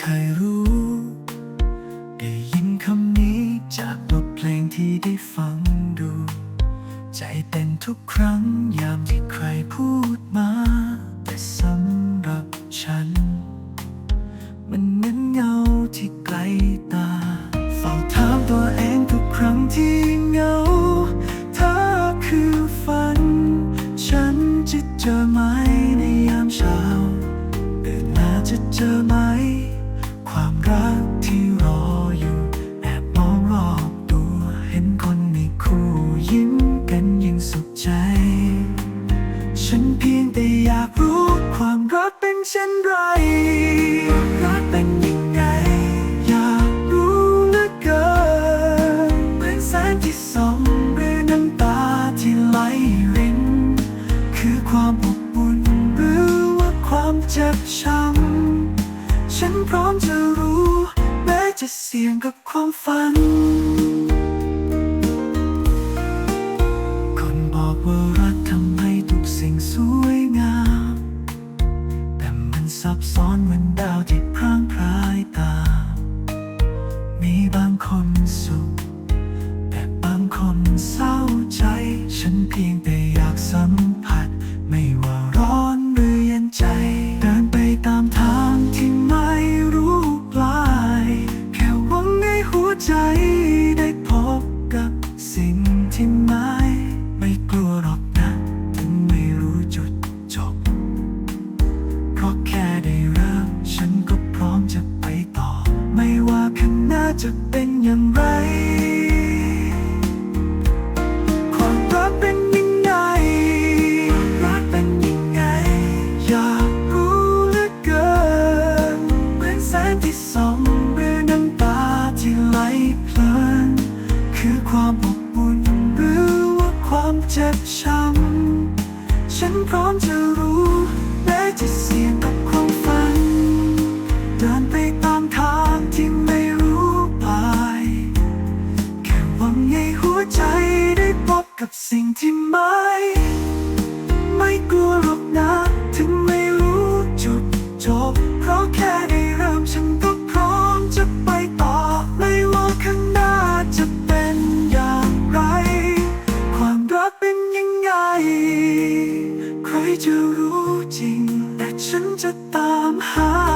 เคยรู้ ได้ยินคำนี้จากบทเพลงที่ได้ฟังดู ใจเต้นทุกครั้งยามที่ใครพูดมา แต่สำหรับฉัน แต่อยากรู้ความรักเป็นเช่นไร รักเป็นยังไง อยากรู้เหลือเกินเหมือนแสงที่ส่องหรือน้ำตาที่ไหลริน คือความอบอุ่นหรือว่าความเจ็บช้ำ ฉันพร้อมจะรู้ แม้จะเสี่ยงกับความฝันคน เพียงแต่อยากสัมผัส ไม่ว่าร้อนหรือเย็นใจ เดินไปตามทางที่ไม่รู้ปลาย แค่หวังให้หัวใจได้พบกับสิ่งที่ไม่ไม่กลัวหรอกนะถึงไม่รู้จุดจบ เพราะแค่ได้เริ่มฉันก็พร้อมจะไปต่อ ไม่ว่าข้างหน้าจะเป็นอย่างไร ความอบอุ่นหรือว่าความเจ็บช้ำ ฉันพร้อมจะรู้แม้จะเสี่ยงกับความฝัน เดินไปตามทางที่ไม่รู้ปลายแค่หวังให้หัวใจได้พบกับสิ่งที่ไม่ ไม่กลัวหรอกนะ จะรู้จริงแต่ฉันจะตามหา